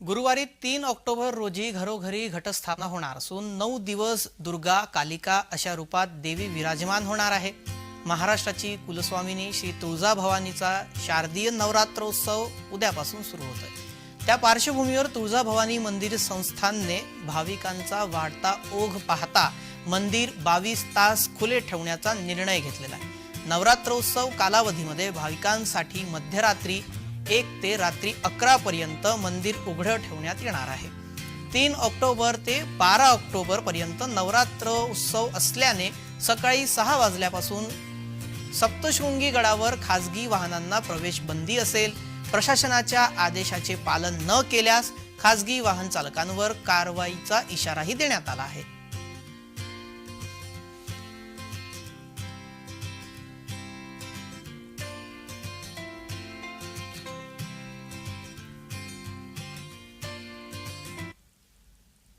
गुरुवारी तीन ऑक्टोबर रोजी घरोघरी घटस्थापना होणार असून नऊ दिवस दुर्गा कालिका अशा रूपात देवी विराजमान होणार आहे. महाराष्ट्राची कुलस्वामिनी श्री तुळजाभवानीचा शारदीय नवरात्रोत्सव उद्यापासून सुरू होत आहे त्या पार्श्वभूमीवर तुळजाभवानी मंदिर संस्थानने भाविकांचा वाढता ओघ पाहता मंदिर बावीस तास खुले ठेवण्याचा निर्णय घेतलेला आहे. नवरात्रोत्सव कालावधीमध्ये भाविकांसाठी मध्यरात्री एक ते रात्री अकरा पर्यंत मंदिर उघडं ठेवण्यात येणार आहे. तीन ऑक्टोबर ते बारा ऑक्टोबर पर्यंत नवरात्र उत्सव असल्याने सकाळी सहा वाजल्यापासून सप्तशृंगी गडावर खासगी वाहनांना प्रवेश बंदी असेल. प्रशासनाच्या आदेशाचे पालन न केल्यास खासगी वाहन चालकांवर कारवाईचा इशाराही देण्यात आला आहे.